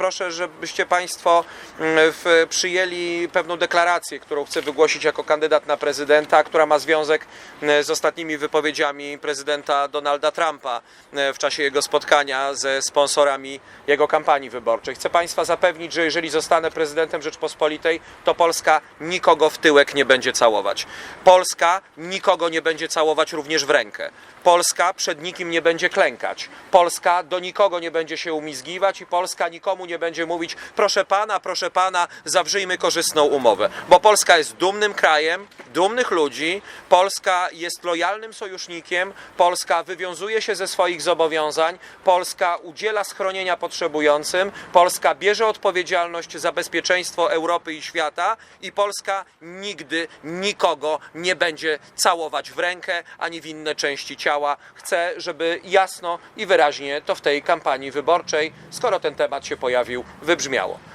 proszę, żebyście Państwo mm, w, przyjęli pewną deklarację, którą chcę wygłosić jako kandydat na prezydenta, która ma związek mm, z ostatnimi wypowiedziami prezydenta Donalda Trumpa mm, w czasie jego spotkania ze sponsorami jego kampanii wyborczej. Chcę Państwa zapewnić, że jeżeli zostanę prezydentem Rzeczpospolitej, to Polska nikogo w tyłek nie będzie całować. Polska nikogo nie będzie całować również w rękę. Polska przed nikim nie będzie klękać. Polska do nikogo nie będzie się umizgiwać i Polska nikomu nie będzie mówić proszę pana, proszę pana, zawrzyjmy korzystną umowę. Bo Polska jest dumnym krajem, dumnych ludzi, Polska jest lojalnym sojusznikiem, Polska wywiązuje się ze swoich zobowiązań, Polska udziela schronienia potrzebującym, Polska bierze odpowiedzialność za bezpieczeństwo Europy i świata. I Polska nigdy nikogo nie będzie całować w rękę ani w inne części ciała. Chcę, żeby jasno i wyraźnie to w tej kampanii wyborczej, skoro ten temat się pojawił, wybrzmiało.